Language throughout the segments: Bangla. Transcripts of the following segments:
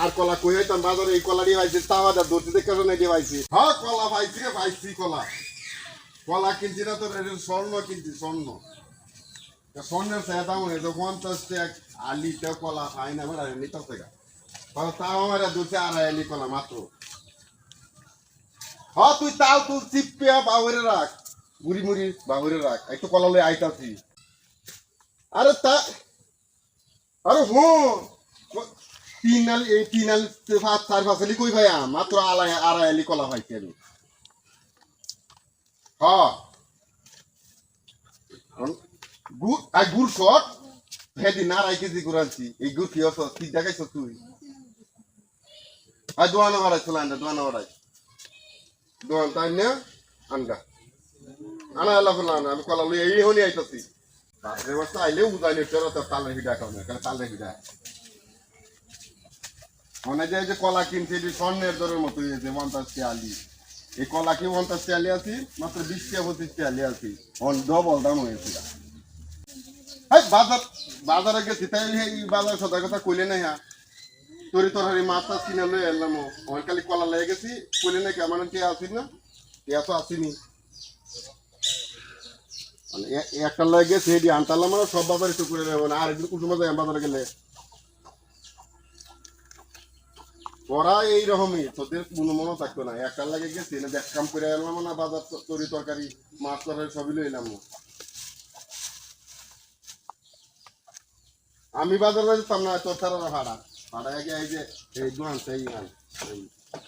আর কলা কই হইতাম বাজারে? এই কলা দিয়ে পাইছি তাও আদা ধরতে দেখে দিয়ে পাইছি। হ্যাঁ কলা পাইছি রে, পাইছি কলা। কলা কিনছি না তো, এটা স্বর্ণ কিনছি, স্বর্ণ। তা স্বর্ণের সে দাম হয়ে তো পঞ্চাশ টাকা আলিটা কলা খাই না, আমার নিতে থেকে। তাও আমার দুটো আড়াই আলি কলা মাত্র। হ তুই তাও তুই চিপিয়া বাহুরে রাখ। মুড়ি মুড়ি বাহুরে রাখ, একটু কলা লই আইতাছি। আরে তা, আরে হুঁ তিনাল এই তিনাল পাঁচ চার পাঁচ আলি কই ভাই মাত্র আড়াই আড়াই আলি কলা পাইছি আমি হ্যাঁ গুড় আর গুড় শট সেদিন আড়াই কেজি গুড় এই গুড় কি হতো কি দেখাইছ তুই? আর দোয়ানো বাড়াই চলে আনটা দোয়ানো বাড়াই দোয়ান তাই না আনগা আনা এলা ফেলা আনা, আমি কলা লই এই হনি আইতাছি। তারপরে বস্তা আইলে উদাইলে চলো তো তালে হিডা না তালে হিডা যায় যে কলা কিনছে এটি স্বর্ণের দরের মতো হয়েছে পঞ্চাশ টিয়ালি এই কলা কি পঞ্চাশ টিয়ালি আছি? মাত্র বিশ টিয়া পঁচিশ টিয়ালি আছি। অন ডবল দাম হয়েছে। বাজার, বাজারে গেছি তাই এই বাজার সদা কথা কইলে না হ্যাঁ তরি তরহারি মাছ টাছ কিনে লই এলাম। আমার খালি কলা লেগে গেছি, কইলে নাকি আমার টিয়া আসিস না? টিয়া তো আসিনি। মানে একটা লাগে গেছে এটি আনতালাম সব বাজারে তো করে নেব না। আর একদিন কুটুমে যায় বাজারে গেলে ওরা এইরকমই, তোদের কোনো মনে থাকতো না। একটা লাগে গেছি না দেখ কাম করে এলাম না, বাজার তরি তরকারি, মাছ তরকারি সবই লই এলাম। আমি বাজারে যেতাম না, তোর তারা ভাড়া। ভাড়া আগে এই যে, এই দোকান সেই এই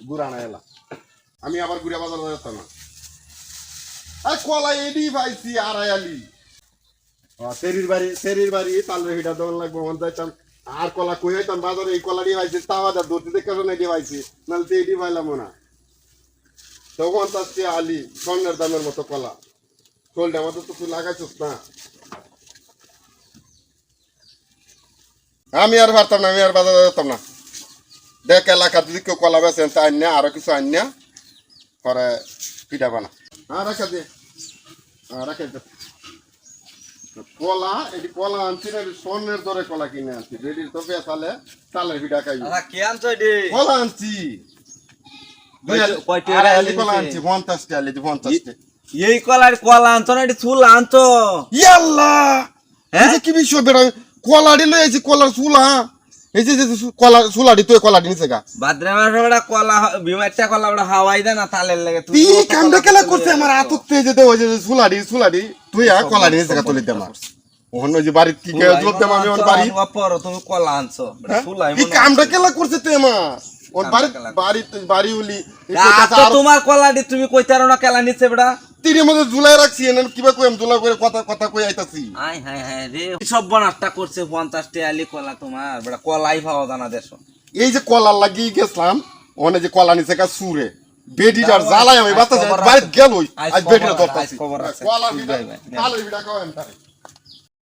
গুড়ানা আমি আবার ঘুরে বাজারে যেতাম না। আর কলা এডি পাইছি আড়াই আলি। সেরির বাড়ি সেরির বাড়ি তালের হিটা দোকান লাগবো যাইতাম আর কলা কই হইতাম? বাজারে এই কলা দিয়ে পাইছি তাও আদা ধরতে দেখে নাই দিয়ে পাইছি নাহলে তো এডি পাইলাম না। তখন তার আলি, স্বর্ণের দামের মতো কলা। চলটা মতো তো তুই লাগাইছিস না। আমি আর পারতাম না, আমি আর বাজারে যেতাম না। দেখ এলাকা যদি কেউ কলা বেছেন তা আন্যা আরও কিছু আন্যা পরে পিঠা বানা। হ্যাঁ রাখা দে। হ্যাঁ রাখা কলা এটি কলা আনছি না স্বর্ণের দরে কলা কিনে আনছি। রেডি তো পেঁচালে তালের পিঠা খাই কে আনছো এটি? কলা আনছি। কলা নিছে? আনছি? পঞ্চাশটি আলি পঞ্চাশটি। এই কলার কলা আনছো না এটি চুল আনছো? ইয়াল্লা! হ্যাঁ? কি বিষয় বেড়া কলাডি লই আইছি কলার চুলা এই যে যে কলা তুই কলাডি গা কলা বিমারটা কলা হাওয়াই দে না তালের লাগে। তুই কামটা কেলা করছে আমার যেতে ওই যে তুই আর কলাডি গা তুলি দেমা ওহন ওই যে বাড়িত কি কে জব দেমা আমি ওর বাড়ি পর তুমি কলা আনছো। হ্যাঁ? কামটা কেলা করছে তুই বাড়ি কেলা বাড়ি বাড়ি উলি তোমার কলাটি তুমি কইতারো না কেলা নিচ্ছে বেটা। তিনের মধ্যে জুলাই রাখছি এনে কিবা কইম জুলা করে কথা কথা কই আইতাছি। আই হাই হাই রে সব বনারটা করছে পঞ্চাশটি আলি কলা তোমার বড় কলাই পাওয়া জানা দেশ। এই যে কলা লাগিয়ে গেছিলাম ওনে যে কলা নিছে কা সুরে বেডিটার জ্বালায় আমি বাতাস খবর গেল আজ বেডিটা ধরতাছি। খবর আছে। কলা তুই বিটা